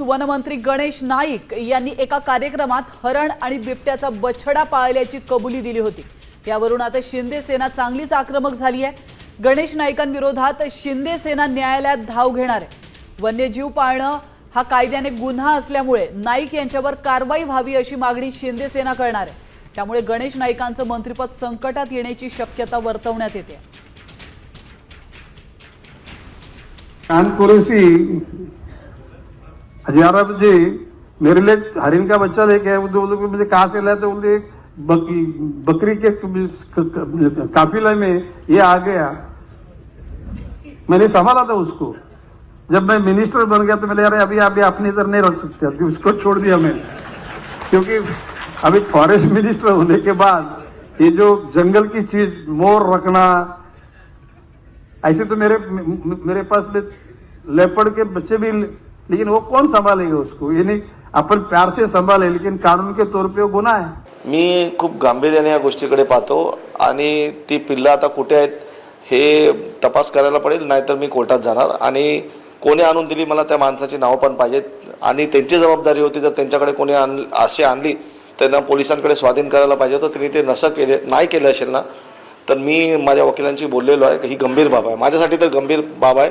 वनमंत्री गणेश नाईक यांनी एका कार्यक्रमात हरण आणि बिबट्याचा बछडा पाळल्याची कबुली दिली होती. यावरून आता शिंदे सेना चांगलीच आक्रमक झाली आहे. गणेश नाईकांविरोधात शिंदे सेना न्यायालयात धाव घेणार आहे. वन्यजीव पाळणं हा कायद्याने गुन्हा असल्यामुळे नाईक यांच्यावर कारवाई व्हावी अशी मागणी शिंदे सेना करणार आहे. त्यामुळे गणेश नाईकांचं मंत्रिपद संकटात येण्याची शक्यता वर्तवण्यात येते. कुरैशी जी, मेरे लिए हरिन का बच्चा लेके आए वो बोले मुझे कहाँ से लाया तो बोलते बकरी के काफिले में, ये आ गया। मैंने संभाला था उसको। जब मैं मिनिस्टर बन गया तो मैंने अरे, अभी अभी अपनी इधर नहीं रख सकते, अभी उसको छोड़ दिया मैंने। क्योंकि अभी फॉरेस्ट मिनिस्टर होने के बाद, ये जो जंगल की चीज़, मोर रखना, ऐसे तो मेरे मेरे पास में लेपर्ड के बच्चे भी लेकिन वो कौन संभालेगा उसको? यानी आपण प्यार से संभाले लेकिन कानून के तौर पे गुन्हा आहे मी खूप गांभीर्याने या गोष्टीकडे पाहतो आणि ती पिल्लं आता कुठे आहेत हे तपास करायला पडेल नाहीतर मी कोर्टात जाणार. आणि कोणी आणून दिली मला त्या माणसाची नावं पण पाहिजेत. आणि त्यांची जबाबदारी होती जर त्यांच्याकडे कोणी आण अशी आणली त्यांना पोलिसांकडे स्वाधीन करायला पाहिजे होतं त्यांनी ते नसं केले नाही केलं असेल ना तर मी माझ्या वकिलांशी बोललेलो आहे की ही गंभीर बाब आहे. माझ्यासाठी तर गंभीर बाब आहे.